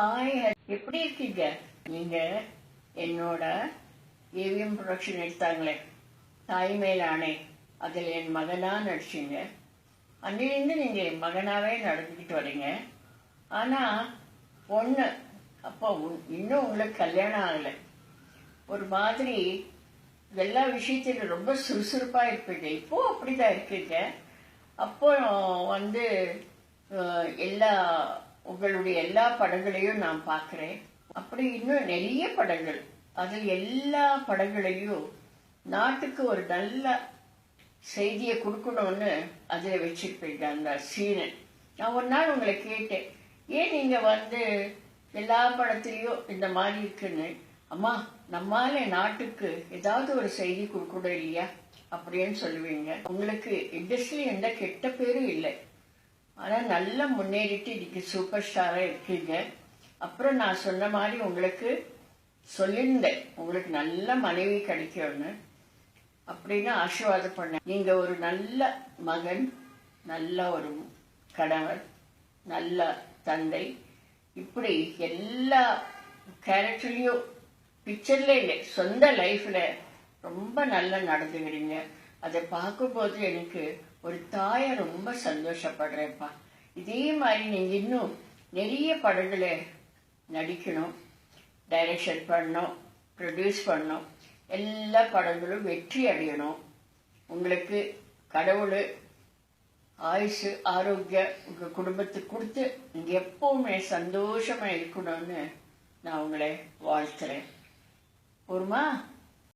Hi எப்படி இருக்கீங்க? நீங்க என்னோட ஏவிஎம் ப்ரொடக்ஷன் எடுத்தாங்களே. தாய் மேல் ஆணை. அதில் என் மகனா நடிச்சிங்க. அன்னிலிருந்து நீங்க என் மகனாவே நடந்துக்கிட்டு வரீங்க. ஆனா பொண்ணு அப்போ உன்- இன்னும் உங்களுக்கு கல்யாணம் ஆகலை. ஒரு மாதிரி எல்லா விஷயத்திலும் ரொம்ப சுறுசுறுப்பா இருப்பீங்க. இப்போ அப்படிதான் இருக்கீங்க. அப்போ வந்து எல்லா உங்களுடைய எல்லா படங்களையும் நான் பார்க்கிறேன். அப்படி இன்னும் நிறைய படங்கள். அதில் எல்லா படங்களையும் நாட்டுக்கு ஒரு நல்ல செய்தியை கொடுக்கணும்னு அதில் வச்சிருப்பீங்க அந்த சீனை நான் ஒரு நாள் உங்களை கேட்டேன் ஏன் நீங்கள் வந்து எல்லா படத்துலயும் இந்த மாதிரி இருக்குன்னு? அம்மா நம்மால நாட்டுக்கு ஏதாவது ஒரு செய்தி கொடுக்கணும் இல்லையா? அப்படின்னு சொல்லுவீங்க. உங்களுக்கு இண்டஸ்ட்ரி எந்த கெட்ட பேரும் இல்லை. ஆனால் நல்லா முன்னேறிட்டு இன்றைக்கி சூப்பர் ஸ்டாராக இருக்கீங்க. அப்புறம் நான் சொன்ன மாதிரி உங்களுக்கு சொல்லியிருந்தேன். உங்களுக்கு நல்ல மனைவி கிடைக்கும்னு. அப்படின்னு ஆசீர்வாதம் பண்ணேன். நீங்கள் ஒரு நல்ல மகன் நல்ல ஒரு கணவர் நல்ல தந்தை. இப்படி எல்லா கேரக்டர்லேயும் பிக்சர்ல இல்லை சொந்த லைஃப்பில் ரொம்ப நல்லா நடந்துக்கிறீங்க. அதை பார்க்கும்போது எனக்கு ஒரு தாய ரொம்ப சந்தோஷப்படுறேன்ப்பா. இதே மாதிரி நீங்க இன்னும் நிறைய படங்களை நடிக்கணும் டைரக்ஷன் பண்ணணும் ப்ரொடியூஸ் பண்ணணும். எல்லா படங்களும் வெற்றி அடையணும். உங்களுக்கு கடவுள் ஆயுசு ஆரோக்கியம் உங்க குடும்பத்துக்கு கொடுத்து நீங்க எப்பவுமே சந்தோஷமா இருக்கணும்னு நான் உங்களை வாழ்த்துறேன். போருமா?